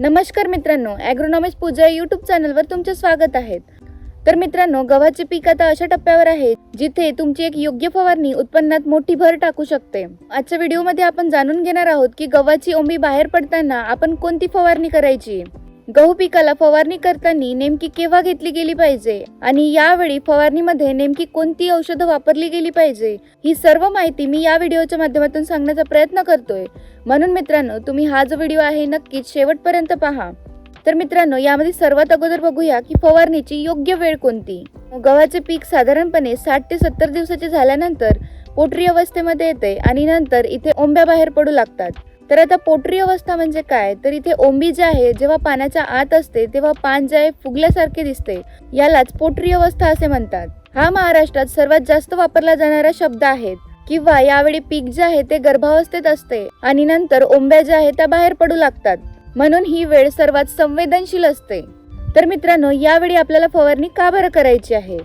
नमस्कार मित्रांनो ॲग्रोनॉमिक्स पूजा यूट्यूब चॅनलवर तुमचे स्वागत आहे. तर मित्रांनो गव्हाचे पीक आता अशा टप्प्यावर आहे जिथे तुमची एक योग्य फवारणी उत्पन्नात मोठी भर टाकू शकते. आजच्या व्हिडिओमध्ये आपण जाणून घेणार आहोत की गव्हाची ओंबी बाहेर पडताना आपण कोणती फवारणी करायची? गहू पिकाला फवारणी करताना नेमकी केव्हा घेतली गेली पाहिजे? आणि यावेळी फवारणीमध्ये नेमकी कोणती औषधं वापरली गेली पाहिजे? ही सर्व माहिती मी या व्हिडिओच्या माध्यमातून सांगण्याचा प्रयत्न करतोय. म्हणून मित्रांनो तुम्ही हा जो व्हिडिओ आहे नक्कीच शेवटपर्यंत पहा. तर मित्रांनो यामध्ये सर्वात अगोदर बघूया की फवारणीची योग्य वेळ कोणती? गव्हाचे पीक साधारणपणे साठ ते सत्तर दिवसाचे झाल्यानंतर पोटरी अवस्थेमध्ये येते आणि नंतर इथे ओंब्या बाहेर पडू लागतात. तर आता पोटरी अवस्था म्हणजे काय? तर इथे ओंबी जे आहे जेव्हा पाण्याच्या आत असते तेव्हा पान जे आहे फुगल्यासारखे दिसते. यालाच पोटरी अवस्था असे म्हणतात. हा महाराष्ट्रात सर्वात जास्त वापरला जाणारा शब्द आहे. किंवा यावेळी पीक जे आहे ते गर्भावस्थेत असते आणि नंतर ओंब्या ज्या आहेत त्या बाहेर पडू लागतात. म्हणून ही वेळ सर्वात संवेदनशील असते. तर मित्रांनो यावेळी आपल्याला फवारणी का बरं करायची आहे?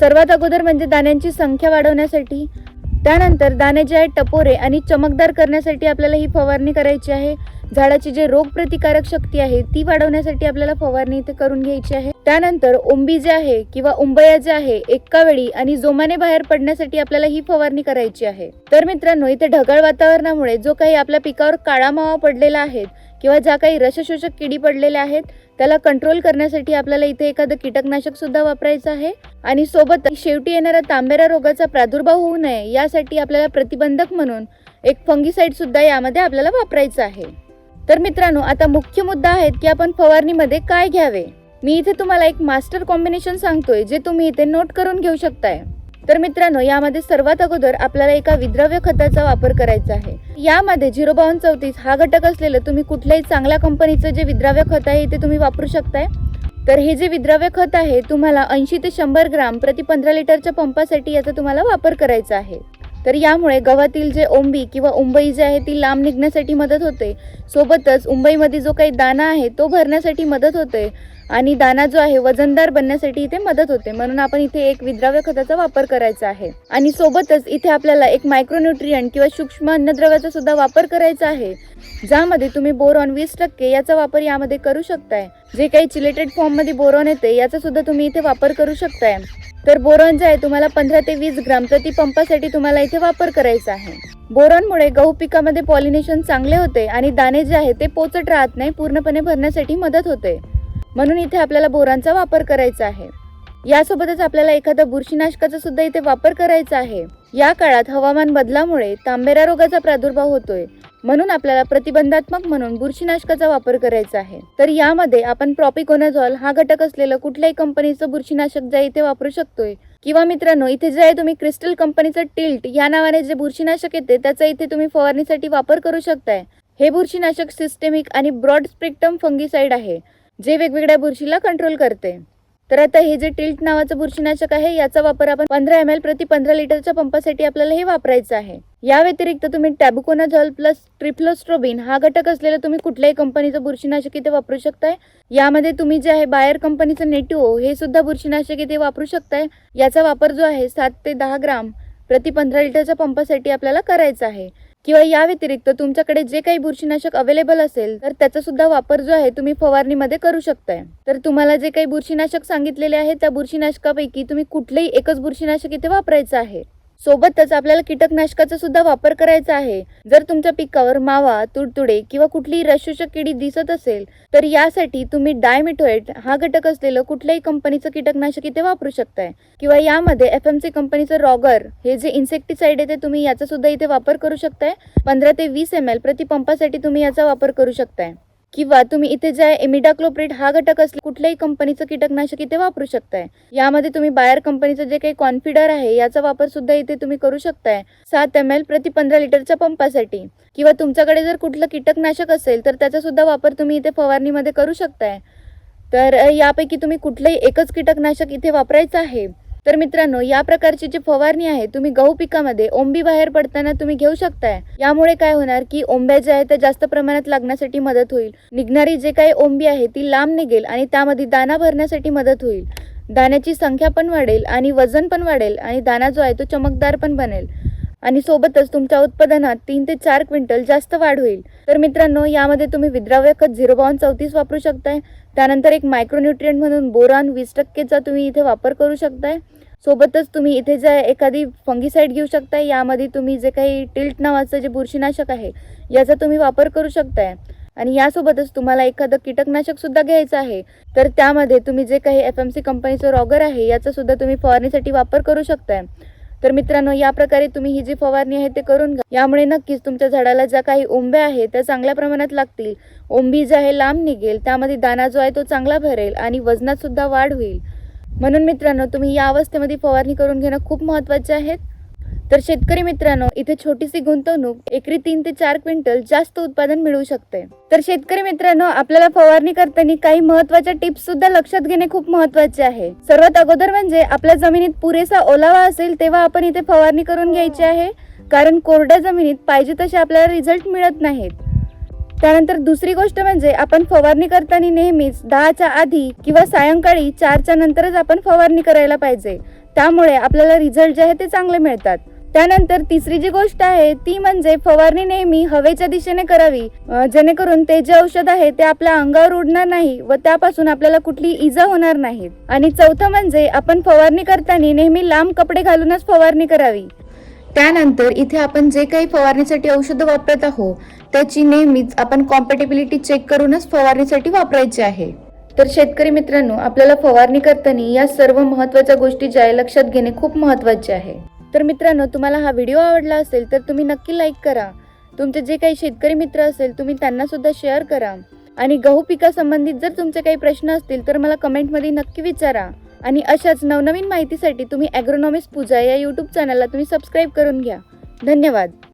सर्वात अगोदर म्हणजे दाण्यांची संख्या वाढवण्यासाठी त्यानंतर दाणे जे आहेत टपोरे आणि चमकदार करण्यासाठी आपल्याला ही फवारणी करायची आहे. झाडाची जे रोगप्रतिकारक शक्ती आहे ती वाढवण्यासाठी आपल्याला फवारणी इथे करून घ्यायची आहे. त्यानंतर ओंबी जे आहे किंवा उंबया जे आहे एका वेळी आणि जोमाने बाहेर पडण्यासाठी आपल्याला ही फवारणी करायची आहे. तर मित्रांनो इथे ढगाळ वातावरणामुळे जो काही आपल्या पिकावर काळा मावा पडलेला आहे किंवा ज्या काही रसशोषक किडी पडलेल्या आहेत त्याला कंट्रोल करण्यासाठी आपल्याला इथे एखादं कीटकनाशक सुद्धा वापरायचं आहे. आणि सोबत शेवटी येणाऱ्या तांबेरा रोगाचा प्रादुर्भाव होऊ नये यासाठी आपल्याला प्रतिबंधक म्हणून एक फंगिसाईड सुद्धा यामध्ये आपल्याला वापरायचं आहे. तर मित्रांनो आता मुख्य मुद्दा आहे की आपण फवारणीमध्ये काय घ्यावे? मी इथे तुम्हाला एक मास्टर कॉम्बिनेशन सांगतोय जे तुम्ही इथे नोट करून घेऊ शकताय. तर मित्रांनो यामध्ये सर्वात अगोदर आपल्याला एका विद्रव्य खताचा वापर करायचा आहे. यामध्ये झिरो बावन चौतीस हा घटक असलेलं तुम्ही कुठल्याही चांगल्या कंपनीचं जे विद्राव्य खत आहे ते तुम्ही वापरू शकताय. तर हे जे विद्राव्य खत आहे तुम्हाला ऐंशी ते शंभर ग्राम प्रति पंधरा लिटरच्या पंपासाठी याचा तुम्हाला वापर करायचा आहे. तर यामुळे गव्हातील जे ओंबी किंवा उंबई जे आहे ती लांब निघण्यासाठी मदत होते. सोबतच उंबईमध्ये जो काही दाना आहे तो भरण्यासाठी मदत होते. आणि दाना जो आहे वजनदार बनण्यासाठी इथे मदत होते. म्हणून आपण इथे एक विद्राव्य खताचा वापर करायचा आहे. आणि सोबतच इथे आपल्याला एक मायक्रोन्यूट्रियन किंवा सूक्ष्म अन्नद्रव्याचा सुद्धा वापर करायचा आहे. ज्यामध्ये तुम्ही बोरॉन वीस टक्के याचा वापर यामध्ये करू शकताय. जे काही चिलेटेड फॉर्ममध्ये बोरॉन येते याचा सुद्धा तुम्ही इथे वापर करू शकताय. तर बोरॉन जे आहे तुम्हाला पंधरा ते वीस ग्राम प्रति पंपासाठी तुम्हाला इथे वापर करायचा आहे. बोरॉनमुळे गहू पिकामध्ये पॉलिनेशन चांगले होते आणि दाणे जे आहे ते पोचट राहत नाही पूर्णपणे भरण्यासाठी मदत होते. म्हणून इथे आपल्याला बोरांचा वापर करायचा आहे. यासोबतच आपल्याला एखाद्या बुरशीनाशकाचा सुद्धा इथे वापर करायचा आहे. या काळात हवामान बदलामुळे तांबेरा रोगाचा प्रादुर्भाव होतोय. म्हणून आपल्याला प्रतिबंधात्मक म्हणून बुरशीनाशकाचा वापर करायचा आहे. तर यामध्ये आपण प्रॉपिकोनाझॉल हा घटक असलेलं कुठल्याही कंपनीचं बुरशीनाशक जे इथे वापरू शकतोय. किंवा मित्रांनो इथे जे आहे तुम्ही क्रिस्टल कंपनीचं टिल्ट या नावाने जे बुरशीनाशक येते त्याचा इथे तुम्ही फवारणीसाठी वापर करू शकताय. हे बुरशीनाशक सिस्टेमिक आणि ब्रॉड स्पेक्ट्रम फंगिसाइड आहे. जे वेगवेगळ्या बुरशीला कंट्रोल करते. तर आता हे जे टिल्ट नावाचं बुरशीनाशक आहे याचा वापर आपण पंधरा एम एल प्रति पंधरा लिटरच्या पंपासाठी आपल्याला हे वापरायचं आहे. या व्यतिरिक्त तुम्ही टॅबुकोनाझॉल प्लस ट्रिफ्लोस्ट्रोबिन हा घटक असलेलं तुम्ही कुठल्याही कंपनीचं बुरशीनाशक इथे वापरू शकताय. यामध्ये तुम्ही जे आहे बायर कंपनीचं नेटिओ हे सुद्धा बुरशीनाशक इथे वापरू शकताय. याचा वापर जो आहे सात ते दहा ग्राम प्रति पंधरा लिटरच्या पंपासाठी आपल्याला करायचा आहे. किंवा या व्यतिरिक्त तुमच्याकडे जे काही बुरशीनाशक अवेलेबल असेल तर त्याचा सुद्धा वापर जो आहे तुम्ही फवारणीमध्ये करू शकताय. तर तुम्हाला जे काही बुरशीनाशक सांगितलेले आहे त्या बुरशीनाशकापैकी तुम्ही कुठलेही एकच बुरशीनाशक इथे वापरायचं आहे. सोबतच आपल्याला कीटकनाशकाचा सुद्धा वापर करायचा आहे. जर तुमच्या पिकावर मावा तुडतुडे किंवा कुठलीही रशोषक किडी दिसत असेल तर यासाठी तुम्ही डायमिथोएट हा घटक असलेलं कुठल्याही कंपनीचं कीटकनाशक इथे वापरू शकताय. किंवा यामध्ये एफ एम सी कंपनीचं रॉगर हे जे इन्सेक्टिसाइड आहे ते तुम्ही याचा सुद्धा इथे वापर करू शकताय. पंधरा ते वीस एम एल प्रति पंपासाठी तुम्ही याचा वापर करू शकताय. किंवा तुम्ही इथे जे एमिडाक्लोप्रिड हा घटक असले कुठल्याही कंपनीचं कीटकनाशक इथे वापरू शकताय. यामध्ये तुम्ही बायर कंपनीचं जे काही कॉन्फिडर आहे याचा वापर सुद्धा इथे तुम्ही करू शकताय. सात एम एल प्रति पंधरा लिटरच्या पंपासाठी. किंवा तुमच्याकडे जर कुठलं कीटकनाशक असेल तर त्याचा सुद्धा वापर तुम्ही इथे फवारणीमध्ये करू शकताय. तर यापैकी तुम्ही कुठलंही एकच कीटकनाशक इथे वापरायचं आहे. तर मित्रांनो या प्रकारची जी फवारणी आहे तुम्ही गहू पिकामध्ये ओंबी बाहेर पडताना तुम्ही घेऊ शकताय. यामुळे काय होणार की ओंब्या ज्या आहेत त्या जास्त प्रमाणात लागण्यासाठी मदत होईल. निघणारी जे काही ओंबी आहे ती लांब निघेल आणि त्यामध्ये दाना भरण्यासाठी मदत होईल. दाण्याची संख्या पण वाढेल आणि वजन पण वाढेल आणि दाना जो आहे तो चमकदार पण बनेल. आणि सोबतच तुमच्या उत्पादनात तीन ते चार क्विंटल जास्त वाढ होईल. तर मित्रांनो यामध्ये तुम्ही विद्राव्य खत झिरो बावन चौतीस वापरू शकताय. त्यानंतर एक मायक्रोन्युट्रियंट म्हणून बोरान वीस टक्केचा तुम्ही इथे वापर करू शकताय. सोबतच तुम्ही इथे जे एखादी फंगीसाईड घेऊ शकताय यामध्ये तुम्ही जे काही टिल्ट नावाचं जे बुरशीनाशक आहे याचा तुम्ही वापर करू शकताय. आणि यासोबतच तुम्हाला एखादं कीटकनाशक सुद्धा घ्यायचं आहे. तर त्यामध्ये तुम्ही जे काही एफ एम सी कंपनीचं रॉगर आहे याचा सुद्धा तुम्ही फवारणीसाठी वापर करू शकताय. तर मित्रांनो या प्रकारे तुम्ही ही जी फवारणी आहे ते करून घ्या. यामुळे नक्कीच तुमच्या झाडाला ज्या काही ओंब्या आहे त्या चांगल्या प्रमाणात लागतील. ओंबी जे आहे लांब निघेल. त्यामध्ये दाना जो आहे तो चांगला भरेल आणि वजनात सुद्धा वाढ होईल. म्हणून मित्रांनो तुम्ही या अवस्थेमध्ये फवारणी करून घेणं खूप महत्त्वाचे आहेत तर शेतकरी मित्रांनो इथे छोटीशी गुंतवणूक एकरी तीन ते चार क्विंटल जास्त उत्पादन मिळू शकते. तर शेतकरी मित्रांनो आपल्याला फवारणी करताना काही महत्त्वाच्या टिप्स सुद्धा लक्षात घेणे खूप महत्त्वाचे आहे. सर्वात अगोदर म्हणजे आपल्या जमिनीत पुरेसा ओलावा असेल तेव्हा आपण इथे फवारणी करून घ्यायची आहे. कारण कोरड्या जमिनीत पाहिजे तसे आपल्याला रिझल्ट मिळत नाहीत. त्यानंतर दुसरी गोष्ट म्हणजे आपण फवारणी करताना नेहमीच दहाच्या आधी किंवा सायंकाळी चारच्या नंतरच आपण फवारणी करायला पाहिजे. त्यामुळे आपल्याला रिझल्ट जे आहे ते चांगले मिळतात. त्यानंतर तिसरी जी गोष्ट आहे ती म्हणजे फवारणी नेहमी हवेच्या दिशेने करावी. जेणेकरून ते जे औषध आहे ते आपल्या अंगावर उडणार नाही व त्यापासून आपल्याला कुठली इजा होणार नाही आणि चौथं म्हणजे आपण फवारणी करताना नेहमी लांब कपडे घालूनच फवारणी करावी. त्यानंतर इथे आपण जे काही फवारणीसाठी औषधं वापरत आहोत त्याची नेहमीच आपण कॉम्पॅटेबिलिटी चेक करूनच फवारणीसाठी वापरायची आहे. तर शेतकरी मित्रांनो आपल्याला फवारणी करताना या सर्व महत्त्वाच्या गोष्टी ज्या आहे लक्षात घेणे खूप महत्त्वाचे आहे. तर मित्रांनो तुम्हाला हा व्हिडिओ आवडला असेल तर तुम्ही नक्की लाईक करा. तुमचे जे काही शेतकरी मित्र असेल तुम्ही त्यांना सुद्धा शेअर करा. आणि गहू पिकासंबंधित जर तुमचे काही प्रश्न असतील तर मला कमेंटमध्ये नक्की विचारा. आणि अशाच नवनवीन माहितीसाठी तुम्ही ॲग्रोनॉमिक्स पूजा या यूट्यूब चॅनलला तुम्ही सबस्क्राईब करून घ्या. धन्यवाद.